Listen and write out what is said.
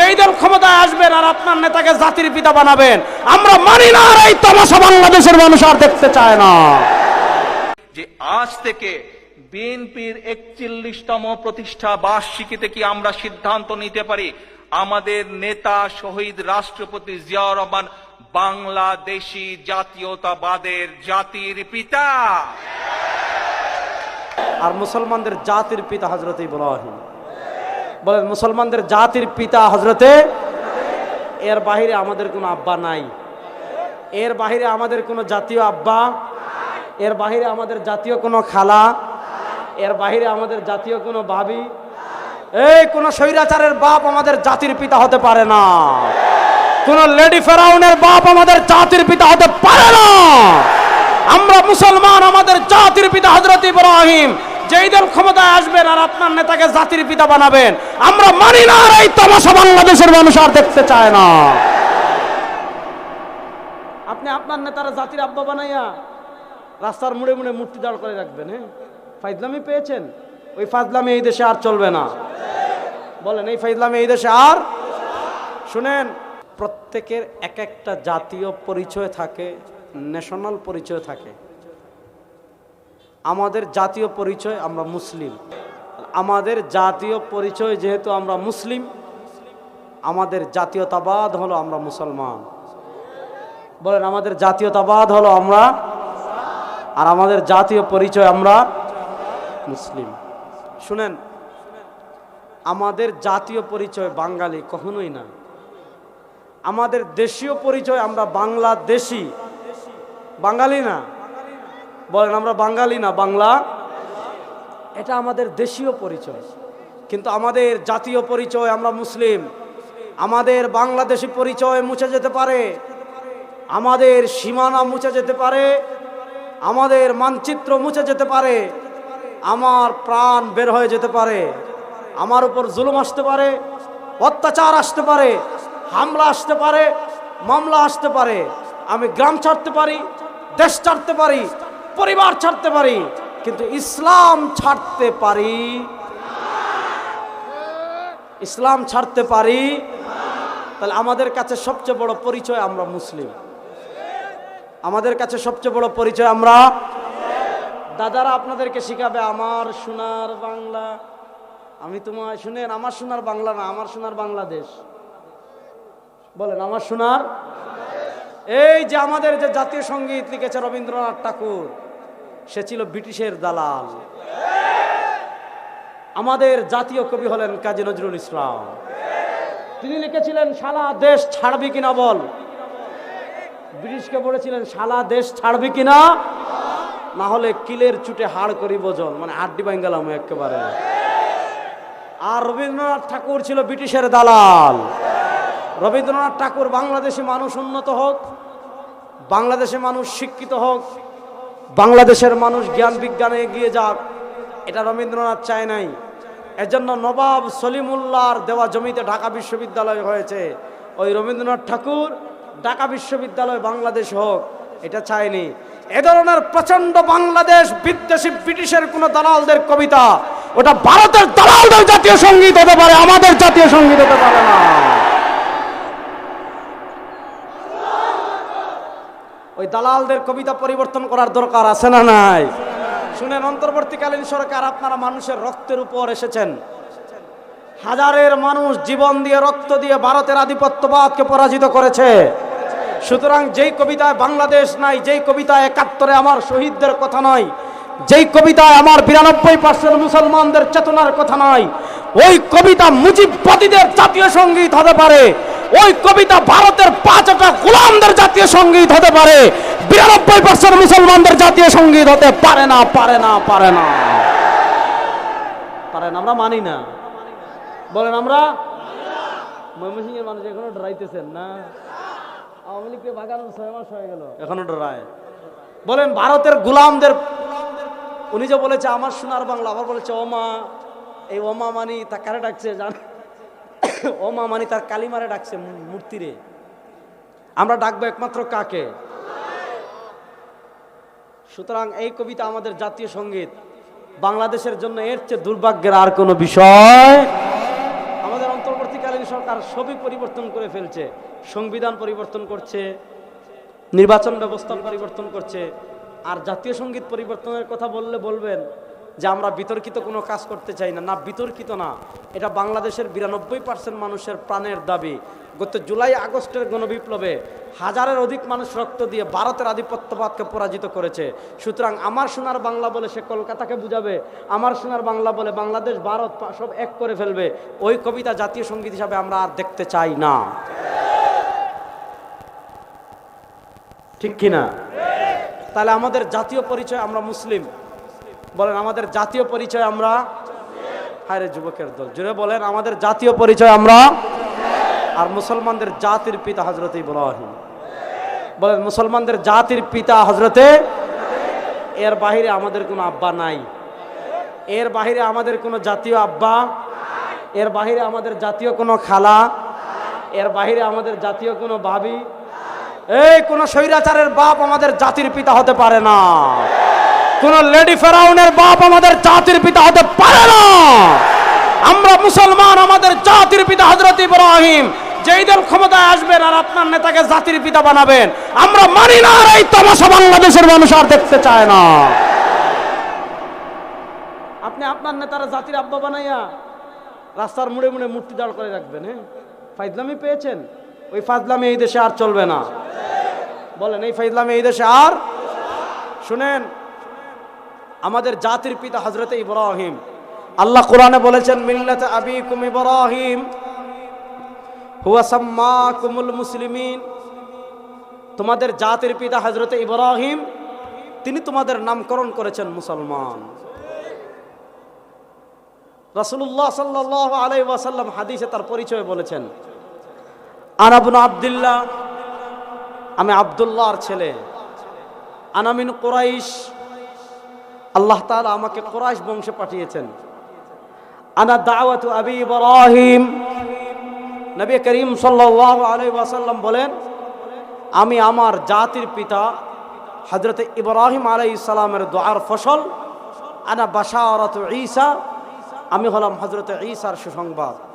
যেই দল ক্ষমতায় আসবেন আর আপনার নেতাকে জাতির পিতা বানাবেন আমরা মানি না আর এই তামাশা বাংলাদেশের মানুষ আর দেখতে চায় না। যে আজ থেকে বিএনপির একচল্লিশতম প্রতিষ্ঠা বার্ষিকীতে কি আমরা সিদ্ধান্ত নিতে পারি? আমাদের নেতা শহীদ রাষ্ট্রপতি জিয়াউর রহমান বাংলাদেশি জাতীয়তাবাদের জাতির পিতা। আর মুসলমানদের জাতির পিতা হজরত ইব্রাহিম। বলেন, মুসলমানদের জাতির পিতা হজরতে এর বাহিরে আমাদের কোনো আব্বা নাই। এর বাহিরে আমাদের কোনো জাতীয় আব্বা এর বাহিরে আমাদের জাতীয় কোনো খালা এর বাহিরে আমাদের জাতীয় কোনো ভাবি এই, কোন স্বৈরাচারের বাপ আমাদের জাতির পিতা হতে পারে না। কোন লেডি ফেরাউনের বাপ আমাদের জাতির পিতা হতে পারে না। আমরা মুসলমান, আমাদের জাতির পিতা হজরত ইব্রাহিম। যেই দল ক্ষমতায় আসবেন আর আপনার নেতাকে জাতির পিতা বানাবেন, আমরা মানি না আর এই তামাশা বাংলাদেশের মানুষ আর দেখতে চায় না। আপনি আপনার নেতারা জাতির আব্বা বানাইয়া রাস্তার মুড়ে মুড়ে মূর্তি দাঁড় করে রাখবেন হ্যাঁ? ফাইজলামি পেয়েছেন? ওই ফাজলামি এই দেশে আর চলবে না। বলেন, এই ফাইজলামি এই দেশে আর শুনেন, প্রত্যেকের এক একটা জাতীয় পরিচয় থাকে ন্যাশনাল পরিচয় থাকে। আমাদের জাতীয় পরিচয় আমরা মুসলিম। আমাদের জাতীয় পরিচয় যেহেতু আমরা মুসলিম, আমাদের জাতীয়তাবাদ হলো আমরা মুসলমান। বলেন, আমাদের জাতীয়তাবাদ হলো আমরা আর আমাদের জাতীয় পরিচয় আমরা মুসলিম। শুনেন, আমাদের জাতীয় পরিচয় বাঙালি কখনোই না। আমাদের দেশীয় পরিচয় আমরা বাংলাদেশি। বাঙালি না। বলেন, আমরা বাঙালি না, বাংলা? এটা আমাদের দেশীয় পরিচয়। কিন্তু আমাদের জাতীয় পরিচয় আমরা মুসলিম। আমাদের বাংলাদেশি পরিচয় মুছে যেতে পারে। আমাদের সীমানা মুছে যেতে পারে। আমাদের মানচিত্র মুছে যেতে পারে। আমার প্রাণ বের হয়ে যেতে পারে। আমার উপর জুলুম আসতে পারে। অত্যাচার আসতে পারে। হামলা আসতে পারে। মামলা আসতে পারে। আমি গ্রাম ছাড়তে পারি। দেশ ছাড়তে পারি। পরিবার ছাড়তে পারি, কিন্তু ইসলাম ছাড়তে পারি। ইসলাম ছাড়তে পারি। তাহলে আমাদের কাছে সবচেয়ে বড় পরিচয় আমরা মুসলিম। আমাদের কাছে সবচেয়ে বড় পরিচয় আমরা দাদারা আপনাদেরকে শিখাবে আমার সোনার বাংলা। আমি তোমায়, শুনেন, আমার সোনার বাংলা না, আমার সোনার বাংলাদেশ। বলেন, আমার সোনার এই যে আমাদের যে জাতীয় সংগীত লিখেছে রবীন্দ্রনাথ ঠাকুর, সে ছিল ব্রিটিশের দালাল। আমাদের জাতীয় কবি হলেন কাজী নজরুল ইসলাম। তিনি লিখেছিলেন সারা দেশ ছাড়বি কিনা বল? ব্রিটিশকে বলেছিলেন সারা দেশ ছাড়বি কিনা? না হলে কিলের চুটে হাড় করি বজন মানে হাড্ডি বাঙ্গালাম একেবারে। আর রবীন্দ্রনাথ ঠাকুর ছিল ব্রিটিশের দালাল। রবীন্দ্রনাথ ঠাকুর বাংলাদেশি মানুষ উন্নত হোক, বাংলাদেশে মানুষ শিক্ষিত হোক, বাংলাদেশের মানুষ জ্ঞান বিজ্ঞানে এগিয়ে যাক, এটা রবীন্দ্রনাথ চায় নাই। এজন্য নবাব সলিমুল্লাহর দেওয়া জমিতে ঢাকা বিশ্ববিদ্যালয় হয়েছে। ওই রবীন্দ্রনাথ ঠাকুর ঢাকা বিশ্ববিদ্যালয় বাংলাদেশ হোক, এটা চায়নি। এ ধরনের প্রচণ্ড বাংলাদেশ বিদ্বেষী ব্রিটিশের কোন দালালদের কবিতা, ওটা ভারতের দালালদের জাতীয় সংগীত হতে পারে, আমাদের জাতীয় সংগীত হতে পারে না ওই দালালদের কবিতা পরিবর্তন করার দরকার আছে না নাই? শুনেন, অন্তর্বর্তীকালীন সরকার আপনারা মানুষের রক্তের উপর এসেছেন। হাজারের মানুষ জীবন দিয়ে রক্ত দিয়ে ভারতের আধিপত্যবাদকে পরাজিত করেছে। সুতরাং যেই কবিতায় বাংলাদেশ নাই, যেই কবিতায় একাত্তরে আমার শহীদদের কথা নয়, যেই কবিতায় আমার বিরানব্বই পার্সেন্ট মুসলমানদের চেতনার কথা নয়, ওই কবিতা মুজিববাদীদের জাতীয় সংগীত হতে পারে। ওই কবিতা ভারতের পাঁচটা গোলামদের জাতীয় সংগীত হতে পারে। বিরানব্বই পার্সেন্ট মুসলমানদের জাতীয় সংগীত হতে পারে না পারে না পারে না। পারে না, আমরা মানি না। বলেন, আমরা? ময়মনসিংহের মানুষ এখনও ডরাইতেছেন না? আওয়ামী লীগকে বাগানোর ছয় মাস হয়ে গেল। এখনও ডরায়। বলেন, ভারতের গোলামদের উনি যে বলেছে, আমার সোনার বাংলা আবার বলেছে, ওমা এই ওমা মানি তা কারে ডাকছে জান ওমা মানি তার কালিমারে ডাকছে মূ- মূর্তিরে। আমরা ডাকবো একমাত্র কাকে? সুতরাং এই কবিতা আমাদের জাতীয় সংগীত। বাংলাদেশের জন্য এর চেয়ে দুর্ভাগ্যের আর কোনো বিষয়? আমাদের অন্তর্বর্তীকালীন সরকার সবই পরিবর্তন করে ফেলছে, সংবিধান পরিবর্তন করছে, নির্বাচন ব্যবস্থা পরিবর্তন করছে, আর জাতীয় সংগীত পরিবর্তনের কথা বললে বলবেন যে আমরা বিতর্কিত কোনো কাজ করতে চাই না। না, বিতর্কিত না। এটা বাংলাদেশের বিরানব্বই পার্সেন্ট মানুষের প্রাণের দাবি। গত জুলাই, আগস্টের গণবিপ্লবে হাজারের অধিক মানুষ রক্ত দিয়ে ভারতের আধিপত্যবাদকে পরাজিত করেছে। সুতরাং আমার সোনার বাংলা বলে সে কলকাতাকে বুঝাবে। আমার সোনার বাংলা বলে বাংলাদেশ, ভারত সব এক করে ফেলবে। ওই কবিতা জাতীয় সংগীত হিসাবে আমরা আর দেখতে চাই না। ঠিক কিনা? তাহলে আমাদের জাতীয় পরিচয়, আমরা মুসলিম। বলেন, আমাদের জাতীয় পরিচয় আমরা হায় যুবকের দল। জুড়ে বলেন, আমাদের জাতীয় পরিচয় আমরা আর মুসলমানদের জাতির পিতা হজরত ইব্রাহিম। বলেন, মুসলমানদের জাতির পিতা হজরতে এর বাহিরে আমাদের কোনো আব্বা নাই। এর বাহিরে আমাদের কোনো জাতীয় আব্বা এর বাহিরে আমাদের জাতীয় কোনো খালা এর বাহিরে আমাদের জাতীয় কোনো ভাবি এই কোনো স্বৈরাচারের বাপ আমাদের জাতির পিতা হতে পারে না। কোন লেডি ফেরাউনের বাপ আমাদের জাতির পিতা হতে পারে না। আমরা মুসলমান, আমাদের জাতির পিতা হজরত ইব্রাহিম, যেই দল ক্ষমতায় আসবেন আর আপনার নেতাকে জাতির পিতা বানাবেন, আমরা মানি না আর এই তামাশা বাংলাদেশের মানুষ আর দেখতে চায় না। আপনি আপনার নেতারা জাতির আব্বা বানাইয়া রাস্তার মুড়ে মুড়ে মূর্তি দাঁড় করে রাখবেন হ্যাঁ? ফাইজলামি পেয়েছেন? ওই ফাজলামি এই দেশে আর চলবে না। বলেন, এই ফাইজলামি এই দেশে আর শুনেন আমাদের জাতির পিতা হজরত ইব্রাহিম। আল্লাহ কোরআনে বলেছেন, মিল্লাত আবিকুম ইব্রাহিম, হুয়া সাম্মাকুমুল মুসলিমিন। তোমাদের জাতির পিতা হজরত ইব্রাহিম, তিনি তোমাদের নামকরণ করেছেন মুসলমান। রাসূলুল্লাহ সাল্লাল্লাহু আলাইহি ওয়াসাল্লাম হাদিসে তার পরিচয় বলেছেন আনাবুন আবদুল্লাহ, আমি আবদুল্লাহর ছেলে। আনামিন কোরাইশ আল্লাহ তাআলা আমাকে কোরাইশ বংশে পাঠিয়েছেন। আনা দাওয়াতু আবি ইব্রাহিম। নবী করিম সাল্লাল্লাহু আলাইহি ওয়াসাল্লাম বলেন, আমি আমার জাতির পিতা হযরত ইব্রাহিম আলাইহিস সালামের দোয়ার ফসল, আনা বাশারাতু ঈসা, আমি হলাম হযরত ঈসার সুসংবাদ।